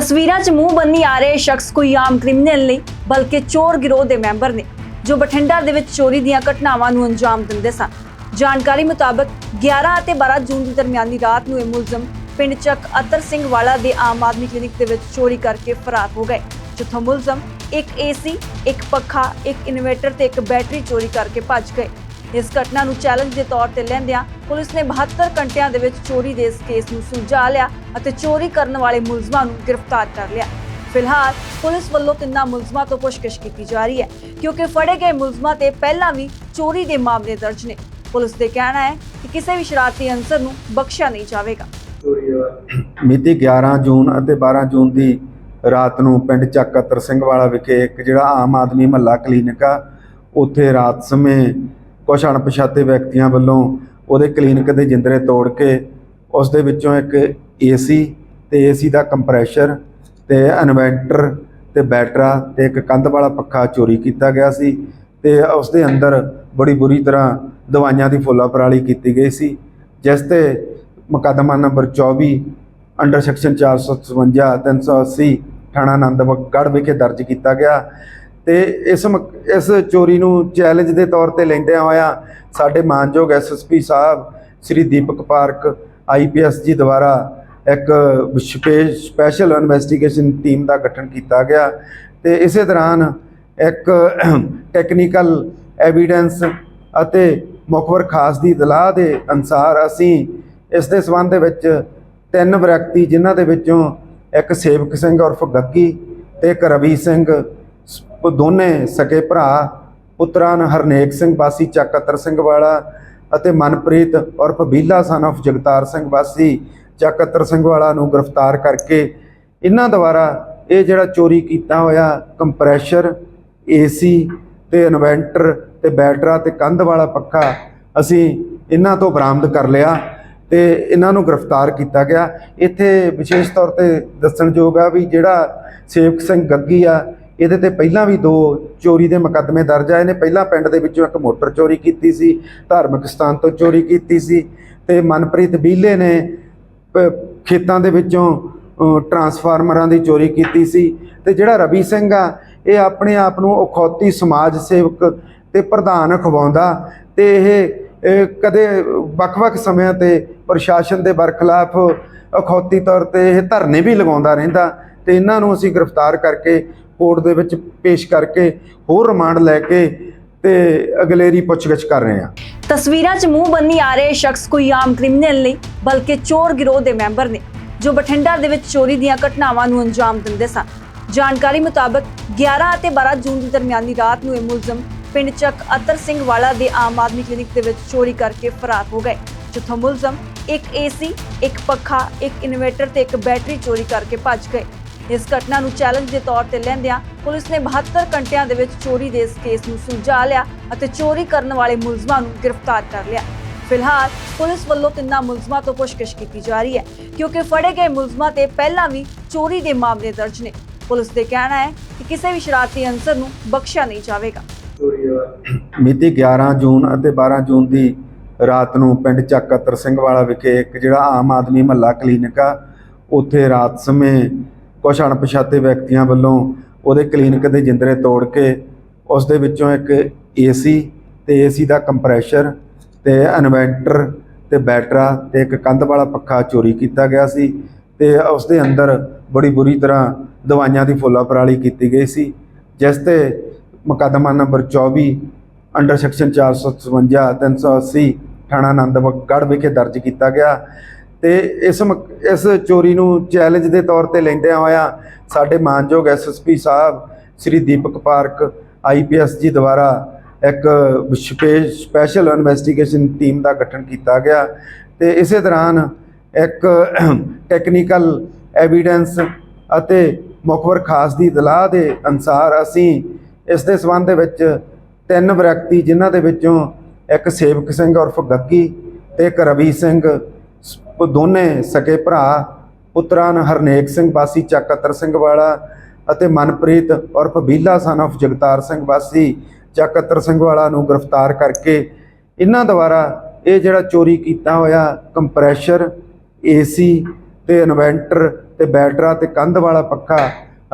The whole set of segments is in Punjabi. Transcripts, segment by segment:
ਤਸਵੀਰਾਂ 'ਚ ਮੂੰਹ ਬੰਨੀ ਆ ਰਹੇ ਸ਼ਖਸ ਕੋਈ ਆਮ ਕ੍ਰਿਮੀਨਲ ਨਹੀਂ, ਬਲਕਿ ਚੋਰ ਗਿਰੋਹ ਦੇ ਮੈਂਬਰ ਨੇ, ਜੋ ਬਠਿੰਡਾ ਦੇ ਵਿੱਚ ਚੋਰੀ ਦੀਆਂ ਘਟਨਾਵਾਂ ਨੂੰ ਅੰਜਾਮ ਦਿੰਦੇ ਸਨ। ਜਾਣਕਾਰੀ ਮੁਤਾਬਕ 11 ਅਤੇ 12 ਜੂਨ ਦੀ ਦਰਮਿਆਨੀ ਰਾਤ ਨੂੰ ਇਹ ਮੁਲਜ਼ਮ ਪਿੰਡ ਚੱਕ ਅਤਰ ਸਿੰਘ ਵਾਲਾ ਦੇ ਆਮ ਆਦਮੀ ਕਲੀਨਿਕ ਦੇ ਵਿੱਚ ਚੋਰੀ ਕਰਕੇ ਫਰਾਰ ਹੋ ਗਏ, ਜਿੱਥੋਂ ਮੁਲਜ਼ਮ ਇੱਕ ਏਸੀ, ਇੱਕ ਪੱਖਾ, ਇੱਕ ਇਨਵੇਟਰ ਤੇ ਇੱਕ ਬੈਟਰੀ ਚੋਰੀ ਕਰਕੇ ਭੱਜ ਗਏ। ਇਸ ਘਟਨਾ ਨੂੰ ਚੈਲੰਜ ਦੇ ਤੌਰ ਤੇ ਲੈਂਦਿਆਂ ਪੁਲਿਸ ਨੇ 72 ਘੰਟਿਆਂ ਦੇ ਵਿੱਚ ਚੋਰੀ ਦੇ ਇਸ ਕੇਸ ਨੂੰ ਸੁਲਝਾ ਲਿਆ ਅਤੇ ਚੋਰੀ ਕਰਨ ਵਾਲੇ ਮੁਲਜ਼ਮਾਂ ਨੂੰ ਗ੍ਰਿਫਤਾਰ ਕਰ ਲਿਆ। ਫਿਲਹਾਲ ਪੁਲਿਸ ਵੱਲੋਂ ਤਿੰਨਾਂ ਮੁਲਜ਼ਮਾਂ ਤੋਂ ਪੁੱਛਗਿੱਛ ਕੀਤੀ ਜਾ ਰਹੀ ਹੈ, ਕਿਉਂਕਿ ਫੜੇ ਗਏ ਮੁਲਜ਼ਮਾਂ ਤੇ ਪਹਿਲਾਂ ਵੀ ਚੋਰੀ ਦੇ ਮਾਮਲੇ ਦਰਜ ਨੇ। ਪੁਲਿਸ ਦੇ ਕਹਿਣਾ ਹੈ ਕਿ ਕਿਸੇ ਵੀ ਸ਼ਰਾਰਤੀ ਅੰਸਰ ਨੂੰ ਬਖਸ਼ਿਆ ਨਹੀਂ ਜਾਵੇਗਾ। ਮਿਤੀ 11 ਜੂਨ ਅਤੇ 12 ਜੂਨ ਦੀ ਰਾਤ ਨੂੰ ਪਿੰਡ ਚੱਕਤਰ ਸਿੰਘ ਵਾਲਾ ਵਿਖੇ ਇੱਕ ਜਿਹੜਾ ਆਮ ਆਦਮੀ ਮਹੱਲਾ ਕਲੀਨਿਕ ਆ, ਉੱਥੇ ਰਾਤ ਸਮੇਂ ਕੁਝ ਅਣਪਛਾਤੇ ਵਿਅਕਤੀਆਂ ਵੱਲੋਂ ਉਹਦੇ ਕਲੀਨਿਕ ਦੇ ਜਿੰਦਰੇ ਤੋੜ ਕੇ ਉਸ ਦੇ ਵਿੱਚੋਂ ਇੱਕ ਏਸੀ ਤੇ ਏਸੀ ਦਾ ਕੰਪਰੈਸ਼ਰ ਤੇ ਇਨਵੈਂਟਰ ਤੇ ਬੈਟਰਾ ਤੇ ਇੱਕ ਕੰਧ ਵਾਲਾ ਪੱਖਾ ਚੋਰੀ ਕੀਤਾ ਗਿਆ ਸੀ ਤੇ ਉਸ ਦੇ ਅੰਦਰ ਬੜੀ ਬੁਰੀ ਤਰ੍ਹਾਂ ਦਵਾਈਆਂ ਦੀ ਫੁੱਲਾ ਪਰਾਲੀ ਕੀਤੀ ਗਈ ਸੀ, ਜਿਸ ਤੇ ਮੁਕੱਦਮਾ ਨੰਬਰ 24 ਅੰਡਰ ਸੈਕਸ਼ਨ 455 380 ਥਾਣਾ ਆਨੰਦਗੜ੍ਹ ਵਿਖੇ ਦਰਜ ਕੀਤਾ ਗਿਆ। ਤੇ ਇਸ ਇਸ ਚੋਰੀ ਨੂੰ ਚੈਲੰਜ ਦੇ ਤੌਰ ਤੇ ਲੈਂਦਿਆਂ ਹੋਇਆ ਸਾਡੇ ਮਾਨਯੋਗ ਐਸਐਸਪੀ ਸਾਹਿਬ, ਸ੍ਰੀ ਦੀਪਕ ਪਾਰਕ ਆਈਪੀਐਸ ਜੀ ਦੁਆਰਾ ਇੱਕ ਵਿਸ਼ੇਸ਼ ਸਪੈਸ਼ਲ ਇਨਵੈਸਟੀਗੇਸ਼ਨ ਟੀਮ ਦਾ ਗਠਨ ਕੀਤਾ ਗਿਆ ਤੇ ਇਸੇ ਦੌਰਾਨ ਇੱਕ ਟੈਕਨੀਕਲ ਐਵੀਡੈਂਸ ਅਤੇ ਮੁਖਬਰ ਖਾਸ ਦੀ ਇਤਲਾਹ ਦੇ ਅਨਸਾਰ ਅਸੀਂ ਇਸ ਦੇ ਸਬੰਧ ਦੇ ਵਿੱਚ ਤਿੰਨ ਵਿਅਕਤੀ ਜਿਨ੍ਹਾਂ ਦੇ ਵਿੱਚੋਂ ਇੱਕ ਸੇਵਕ ਸਿੰਘ ਉਰਫ ਗੱਗੀ ਤੇ ਇੱਕ ਰਵੀ ਸਿੰਘ ਉਹ ਦੋਨੇ ਸਕੇ ਭਰਾ, ਪੁੱਤਰਾਂ ਹਰਨੇਕ ਸਿੰਘ ਵਾਸੀ, ਚੱਕਤਰ ਸਿੰਘ ਵਾਲਾ ਅਤੇ ਮਨਪ੍ਰੀਤ ਉਰਫ ਬੀਲਾ ਸਨ of ਜਗਤਾਰ ਸਿੰਘ ਵਾਸੀ, ਚੱਕਤਰ ਸਿੰਘ ਵਾਲਾ ਨੂੰ ਗ੍ਰਿਫਤਾਰ ਕਰਕੇ ਇਹਨਾਂ ਦੁਆਰਾ ਇਹ ਜਿਹੜਾ ਚੋਰੀ ਕੀਤਾ ਹੋਇਆ ਕੰਪਰੈਸ਼ਰ, ਏਸੀ ਤੇ ਇਨਵੈਂਟਰ ਤੇ ਬੈਟਰਾ ਤੇ ਕੰਧ ਵਾਲਾ ਪੱਖਾ ਅਸੀਂ ਇਹਨਾਂ ਤੋਂ ਬਰਾਮਦ ਕਰ ਲਿਆ ਤੇ ਇਹਨਾਂ ਨੂੰ ਗ੍ਰਿਫਤਾਰ ਕੀਤਾ ਗਿਆ। ਇੱਥੇ ਵਿਸ਼ੇਸ਼ ਤੌਰ ਤੇ ਦੱਸਣਯੋਗ ਆ ਵੀ ਜਿਹੜਾ ਸੇਵਕ ਸਿੰਘ ਗੱਗੀ ਆ ਇਹਦੇ ਤੇ ਪਹਿਲਾਂ ਵੀ ਦੋ ਚੋਰੀ ਦੇ ਮੁਕੱਦਮੇ ਦਰਜ ਆਏ ਨੇ ਪਹਿਲਾਂ ਪਿੰਡ ਦੇ ਵਿੱਚੋਂ ਇੱਕ ਮੋਟਰ ਚੋਰੀ ਕੀਤੀ ਸੀ, ਧਾਰਮਿਕ ਸਥਾਨ ਤੋਂ ਚੋਰੀ ਕੀਤੀ ਸੀ ਤੇ ਮਨਪ੍ਰੀਤ ਬੀਲੇ ਨੇ ਪ- ਖੇਤਾਂ ਦੇ ਵਿੱਚੋਂ ਟਰਾਂਸਫਾਰਮਰਾਂ ਦੀ ਚੋਰੀ ਕੀਤੀ ਸੀ। ਤੇ ਜਿਹੜਾ ਰਵੀ ਸਿੰਘ ਆ, ਇਹ ਆਪਣੇ ਆਪ ਨੂੰ ਅਖੌਤੀ ਸਮਾਜ ਸੇਵਕ ਤੇ ਪ੍ਰਧਾਨ ਖਵਾਉਂਦਾ ਤੇ ਇਹ ਇਹ ਕਦੇ ਵੱਖ-ਵੱਖ ਸਮਿਆਂ ਤੇ ਪ੍ਰਸ਼ਾਸਨ ਦੇ ਬਰਖਲਾਫ ਅਖੌਤੀ ਤੌਰ ਤੇ ਇਹ ਧਰਨੇ ਵੀ ਲਗਾਉਂਦਾ ਰਹਿੰਦਾ। ਤੇ ਇਹਨਾਂ ਨੂੰ ਅਸੀਂ ਗ੍ਰਿਫਤਾਰ ਕਰਕੇ ਕੋਰਟ ਦੇ ਵਿੱਚ ਪੇਸ਼ ਕਰਕੇ ਹੋਰ ਰਿਮਾਂਡ ਲੈ ਕੇ ਤੇ ਅਗਲੇਰੀ ਪੁੱਛਗਿੱਛ ਕਰ ਰਹੇ ਹਾਂ। ਤਸਵੀਰਾਂ 'ਚ ਮੂੰਹ ਬੰਨੀ ਆ ਰਹੇ ਸ਼ਖਸ ਕੋਈ ਆਮ ਕ੍ਰਿਮੀਨਲ ਨਹੀਂ, ਬਲਕਿ ਚੋਰ ਗਿਰੋਹ ਦੇ ਮੈਂਬਰ ਨੇ, ਜੋ ਬਠਿੰਡਾ ਦੇ ਵਿੱਚ ਚੋਰੀ ਦੀਆਂ ਘਟਨਾਵਾਂ ਨੂੰ ਅੰਜਾਮ ਦਿੰਦੇ ਸਨ। ਜਾਣਕਾਰੀ ਮੁਤਾਬਕ 11 ਅਤੇ 12 ਜੂਨ ਦੀ ਦਰਮਿਆਨੀ ਰਾਤ ਨੂੰ ਇਹ ਮੁਲਜ਼ਮ ਪਿੰਡ ਚੱਕ ਅਤਰ ਸਿੰਘ ਵਾਲਾ ਦੇ ਆਮ ਆਦਮੀ ਕਲੀਨਿਕ ਦੇ ਵਿੱਚ ਚੋਰੀ ਕਰਕੇ ਫਰਾਰ ਹੋ ਗਏ, ਜਿੱਥੋਂ ਮੁਲਜ਼ਮ ਇੱਕ ਏਸੀ, ਇੱਕ ਪੱਖਾ, ਇੱਕ ਇਨਵੇਟਰ ਤੇ ਇੱਕ ਬੈਟਰੀ ਚੋਰੀ ਕਰਕੇ ਭੱਜ ਗਏ। ਇਸ ਘਟਨਾ ਨੂੰ ਚੈਲੰਜ ਦੇ ਤੌਰ ਤੇ ਲੈਂਦਿਆਂ ਪੁਲਿਸ ਨੇ 72 ਘੰਟਿਆਂ ਦੇ ਵਿੱਚ ਚੋਰੀ ਦੇ ਇਸ ਕੇਸ ਨੂੰ ਸੁਲਝਾ ਲਿਆ ਅਤੇ ਚੋਰੀ ਕਰਨ ਵਾਲੇ ਮੁਲਜ਼ਮਾਂ ਨੂੰ ਗ੍ਰਿਫਤਾਰ ਕਰ ਲਿਆ। ਫਿਲਹਾਲ ਪੁਲਿਸ ਵੱਲੋਂ ਤਿੰਨਾਂ ਮੁਲਜ਼ਮਾਂ ਤੋਂ ਪੁੱਛਗਿੱਛ ਕੀਤੀ ਜਾ ਰਹੀ ਹੈ ਕਿਉਂਕਿ ਫੜੇ ਗਏ ਮੁਲਜ਼ਮਾਂ ਤੇ ਪਹਿਲਾਂ ਵੀ ਚੋਰੀ ਦੇ ਮਾਮਲੇ ਦਰਜ ਨੇ। ਪੁਲਿਸ ਦੇ ਕਹਿਣਾ ਹੈ ਕਿ ਕਿਸੇ ਵੀ ਸ਼ਰਾਰਤੀ ਅਨਸਰ ਨੂੰ ਬਖਸ਼ਿਆ ਨਹੀਂ ਜਾਵੇਗਾ। ਮਿਤੀ 11 ਜੂਨ ਅਤੇ 12 ਜੂਨ ਦੀ ਰਾਤ ਨੂੰ ਪਿੰਡ ਚੱਕਤਰ ਸਿੰਘ ਵਾਲਾ ਵਿਖੇ ਇੱਕ ਜਿਹੜਾ ਆਮ ਆਦਮੀ ਮਹੱਲਾ ਕਲੀਨਿਕ ਆ ਉੱਥੇ ਰਾਤ ਸਮੇਂ ਕੁਝ ਅਣਪਛਾਤੇ ਵਿਅਕਤੀਆਂ ਵੱਲੋਂ ਉਹਦੇ ਕਲੀਨਿਕ ਦੇ ਜਿੰਦਰੇ ਤੋੜ ਕੇ ਉਸ ਦੇ ਵਿੱਚੋਂ ਇੱਕ ਏਸੀ ਤੇ ਏਸੀ ਦਾ ਕੰਪਰੈਸ਼ਰ ਤੇ ਇਨਵੈਂਟਰ ਤੇ ਬੈਟਰਾ ਤੇ ਇੱਕ ਕੰਧ ਵਾਲਾ ਪੱਖਾ ਚੋਰੀ ਕੀਤਾ ਗਿਆ ਸੀ ਤੇ ਉਸ ਦੇ ਅੰਦਰ ਬੜੀ ਬੁਰੀ ਤਰ੍ਹਾਂ ਦਵਾਈਆਂ ਦੀ ਫੁੱਲਾ ਪਰਾਲੀ ਕੀਤੀ ਗਈ ਸੀ, ਜਿਸ ਤੇ ਮੁਕੱਦਮਾ ਨੰਬਰ 24 ਅੰਡਰ ਸੈਕਸ਼ਨ 455 380 ਥਾਣਾ ਆਨੰਦਗੜ੍ਹ ਵਿਖੇ ਦਰਜ ਕੀਤਾ ਗਿਆ। ਤੇ ਇਸ ਮੁਕ- ਇਸ ਚੋਰੀ ਨੂੰ ਚੈਲੰਜ ਦੇ ਤੌਰ ਤੇ ਲੈਂਦਿਆਂ ਹੋਇਆ ਸਾਡੇ ਮਾਨਯੋਗ ਐਸਐਸਪੀ ਸਾਹਿਬ, ਸ੍ਰੀ ਦੀਪਕ ਪਾਰਕ ਆਈਪੀਐਸ ਜੀ ਦੁਆਰਾ ਇੱਕ ਵਿਸ਼ੇਸ਼ ਸਪੈਸ਼ਲ ਇਨਵੈਸਟੀਗੇਸ਼ਨ ਟੀਮ ਦਾ ਗਠਨ ਕੀਤਾ ਗਿਆ ਤੇ ਇਸੇ ਦੌਰਾਨ ਇੱਕ ਟੈਕਨੀਕਲ ਐਵੀਡੈਂਸ ਅਤੇ ਮੁਖਬਰ ਖਾਸ ਦੀ ਇਤਲਾਹ ਦੇ ਅਨਸਾਰ ਅਸੀਂ ਇਸ ਦੇ ਸਬੰਧ ਦੇ ਵਿੱਚ ਤਿੰਨ ਵਿਅਕਤੀ ਜਿਨ੍ਹਾਂ ਦੇ ਵਿੱਚੋਂ ਇੱਕ ਸੇਵਕ ਸਿੰਘ ਉਰਫ ਗੱਗੀ ਤੇ ਇੱਕ ਰਵੀ ਸਿੰਘ ਉਹ ਦੋਨੇ ਸਕੇ ਭਰਾ, ਪੁੱਤਰਾਂ ਹਰਨੇਕ ਸਿੰਘ ਵਾਸੀ ਚੱਕਤਰ ਸਿੰਘ ਵਾਲਾ ਅਤੇ ਮਨਪ੍ਰੀਤ ਉਰਫ ਬੀਲਾ ਸਨ of ਜਗਤਾਰ ਸਿੰਘ ਵਾਸੀ ਚੱਕਤਰ ਸਿੰਘ ਵਾਲਾ ਨੂੰ ਗ੍ਰਿਫਤਾਰ ਕਰਕੇ ਇਹਨਾਂ ਦੁਆਰਾ ਇਹ ਜਿਹੜਾ ਚੋਰੀ ਕੀਤਾ ਹੋਇਆ ਕੰਪਰੈਸ਼ਰ, ਏਸੀ ਤੇ ਇਨਵੈਂਟਰ ਤੇ ਬੈਟਰਾ ਤੇ ਕੰਧ ਵਾਲਾ ਪੱਖਾ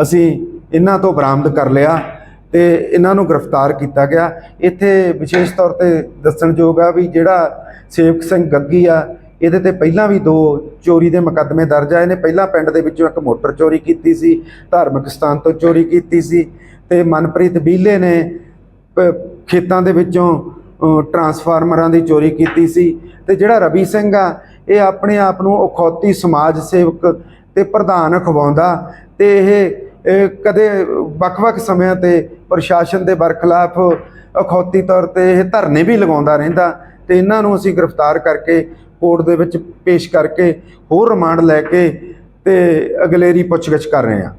ਅਸੀਂ ਇਹਨਾਂ ਤੋਂ ਬਰਾਮਦ ਕਰ ਲਿਆ ਤੇ ਇਹਨਾਂ ਨੂੰ ਗ੍ਰਿਫਤਾਰ ਕੀਤਾ ਗਿਆ। ਇੱਥੇ ਵਿਸ਼ੇਸ਼ ਤੌਰ ਤੇ ਦੱਸਣਯੋਗ ਆ ਵੀ ਜਿਹੜਾ ਸੇਵਕ ਸਿੰਘ ਗੱਗੀ ਆ ਇਹਦੇ ਤੇ ਪਹਿਲਾਂ ਵੀ ਦੋ ਚੋਰੀ ਦੇ ਮੁਕੱਦਮੇ ਦਰਜ ਆਏ ਨੇ। ਪਹਿਲਾਂ ਪਿੰਡ ਦੇ ਵਿੱਚੋਂ ਇੱਕ ਮੋਟਰ ਚੋਰੀ ਕੀਤੀ ਸੀ, ਧਾਰਮਿਕ ਸਥਾਨ ਤੋਂ ਚੋਰੀ ਕੀਤੀ ਸੀ ਤੇ ਮਨਪ੍ਰੀਤ ਬੀਲੇ ਨੇ ਪ- ਖੇਤਾਂ ਦੇ ਵਿੱਚੋਂ ਟਰਾਂਸਫਾਰਮਰਾਂ ਦੀ ਚੋਰੀ ਕੀਤੀ ਸੀ ਤੇ ਜਿਹੜਾ ਰਵੀ ਸਿੰਘ ਆ, ਇਹ ਆਪਣੇ ਆਪ ਨੂੰ ਅਖੌਤੀ ਸਮਾਜ ਸੇਵਕ ਤੇ ਪ੍ਰਧਾਨ ਅਖਵਾਉਂਦਾ ਤੇ ਇਹ ਇਹ ਕਦੇ ਵੱਖ-ਵੱਖ ਸਮਿਆਂ ਤੇ ਪ੍ਰਸ਼ਾਸਨ ਦੇ ਬਰਖਲਾਫ ਅਖੌਤੀ ਤੌਰ ਤੇ ਇਹ ਧਰਨੇ ਵੀ ਲਗਾਉਂਦਾ ਰਹਿੰਦਾ ਤੇ ਇਹਨਾਂ ਨੂੰ ਅਸੀਂ ਗ੍ਰਿਫਤਾਰ ਕਰਕੇ ਕੋਰਟ ਦੇ ਵਿੱਚ ਪੇਸ਼ ਕਰਕੇ ਹੋਰ ਰਿਮਾਂਡ ਲੈ ਕੇ ਤੇ ਅਗਲੇਰੀ ਪੁੱਛਗਿੱਛ ਕਰ ਰਹੇ ਹਾਂ।